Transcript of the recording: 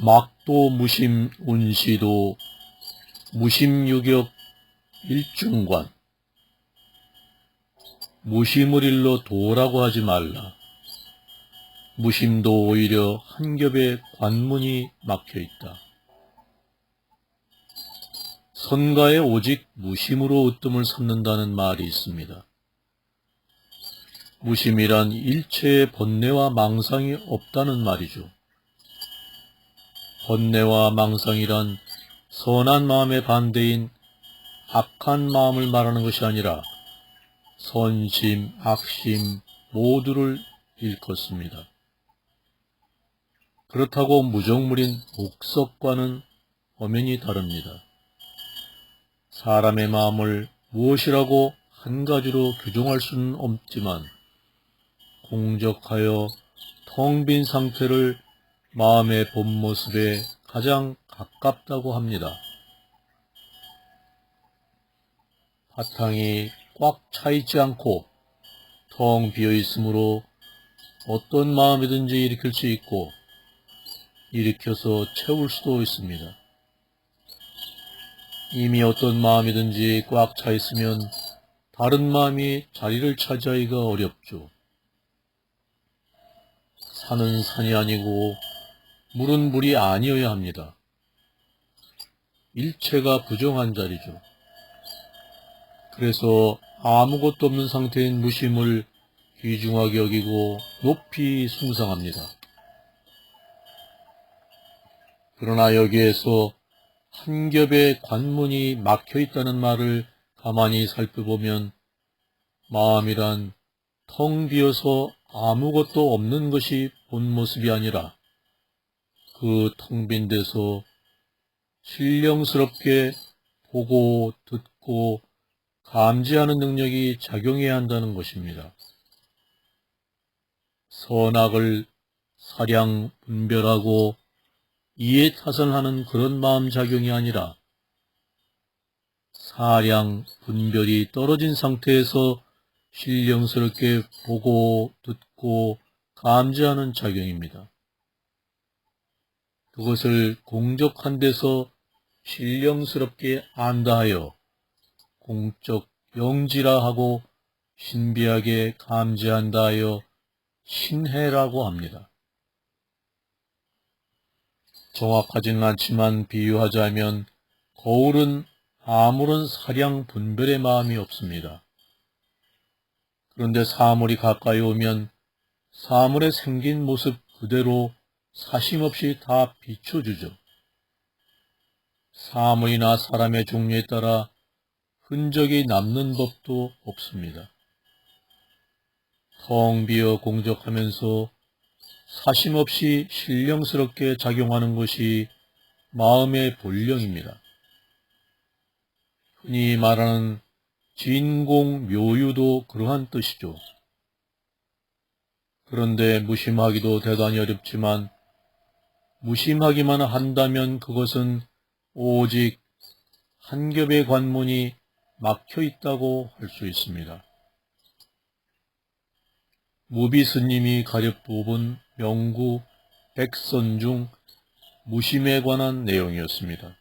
막도 무심 운시도 무심유격 일중관 무심을 일러 도라고 하지 말라. 무심도 오히려 한 겹의 관문이 막혀 있다. 선가에 오직 무심으로 으뜸을 삼는다는 말이 있습니다. 무심이란 일체의 번뇌와 망상이 없다는 말이죠. 번뇌와 망상이란 선한 마음의 반대인 악한 마음을 말하는 것이 아니라 선심, 악심 모두를 일컫습니다. 그렇다고 무정물인 목석과는 엄연히 다릅니다. 사람의 마음을 무엇이라고 한 가지로 규정할 수는 없지만 공적하여 텅 빈 상태를 마음의 본 모습에 가장 가깝다고 합니다. 바탕이 꽉 차 있지 않고 텅 비어 있으므로 어떤 마음이든지 일으킬 수 있고 일으켜서 채울 수도 있습니다. 이미 어떤 마음이든지 꽉 차 있으면 다른 마음이 자리를 차지하기가 어렵죠. 산은 산이 아니고 물은 물이 아니어야 합니다. 일체가 부정한 자리죠. 그래서 아무것도 없는 상태인 무심을 귀중하게 여기고 높이 숭상합니다. 그러나 여기에서 한 겹의 관문이 막혀 있다는 말을 가만히 살펴보면 마음이란 텅 비어서 아무것도 없는 것이 본 모습이 아니라 그 텅 빈 데서 신령스럽게 보고 듣고 감지하는 능력이 작용해야 한다는 것입니다. 선악을 사량 분별하고 이해 타선하는 그런 마음 작용이 아니라 사량 분별이 떨어진 상태에서 신령스럽게 보고 듣고 감지하는 작용입니다. 그것을 공적한 데서 신령스럽게 안다 하여 공적 영지라 하고 신비하게 감지한다 하여 신해라고 합니다. 정확하지는 않지만 비유하자면 거울은 아무런 사량 분별의 마음이 없습니다. 그런데 사물이 가까이 오면 사물의 생긴 모습 그대로 사심없이 다 비춰주죠. 사물이나 사람의 종류에 따라 흔적이 남는 법도 없습니다. 텅 비어 공적하면서 사심없이 신령스럽게 작용하는 것이 마음의 본령입니다. 흔히 말하는 진공 묘유도 그러한 뜻이죠. 그런데 무심하기도 대단히 어렵지만 무심하기만 한다면 그것은 오직 한 겹의 관문이 막혀 있다고 할 수 있습니다. 무비 스님이 가려 뽑은 명구 백선 중 무심에 관한 내용이었습니다.